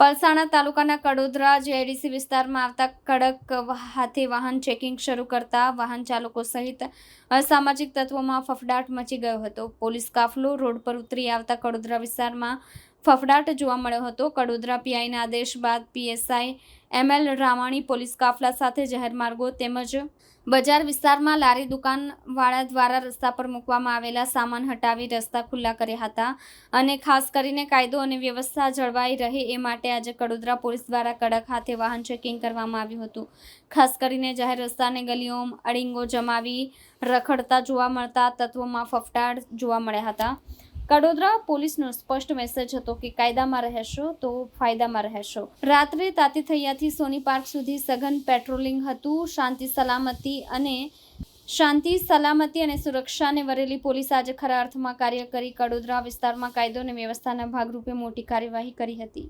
પલસાણા તાલુકાના કડોદરા જેડીસી વિસ્તારમાં આવતા કડક હાથે વાહન ચેકિંગ શરૂ કરતા વાહન ચાલકો સહિત અસામાજિક તત્વોમાં ફફડાટ મચી ગયો હતો. પોલીસ કાફલો રોડ પર ઉતરી આવતા કડોદરા વિસ્તારમાં ફફડાટ જોવા મળ્યો હતો. કડોદરા પીઆઈના આદેશ બાદ પીએસઆઈ એમએલ રામાણી પોલીસ કાફલા સાથે જાહેર માર્ગો તેમજ બજાર વિસ્તારમાં લારી દુકાનવાળા દ્વારા રસ્તા પર મૂકવામાં આવેલા સામાન હટાવી રસ્તા ખુલ્લા કર્યા હતા અને ખાસ કરીને કાયદો અને વ્યવસ્થા જળવાઈ રહે એ માટે આજે કડોદરા પોલીસ દ્વારા કડક હાથે વાહન ચેકિંગ કરવામાં આવ્યું હતું. ખાસ કરીને જાહેર રસ્તા અને અળીંગો જમાવી રખડતા જોવા મળતા તત્વોમાં ફફડાટ જોવા મળ્યા હતા. કડોદરા પોલીસનો સ્પષ્ટ મેસેજ હતો કે કાયદામાં રહેશો તો ફાયદામાં રહેશો. રાત્રે તાતી થૈયાથી સોની પાર્ક સુધી સઘન પેટ્રોલિંગ હતું, શાંતિ, સલામતી અને શાંતિ, સલામતી અને સુરક્ષાને વરેલી પોલીસ આજે ખરા અર્થમાં કાર્ય કરી કડોદરા વિસ્તારમાં કાયદો અને વ્યવસ્થાના ભાગરૂપે મોટી કાર્યવાહી કરી હતી.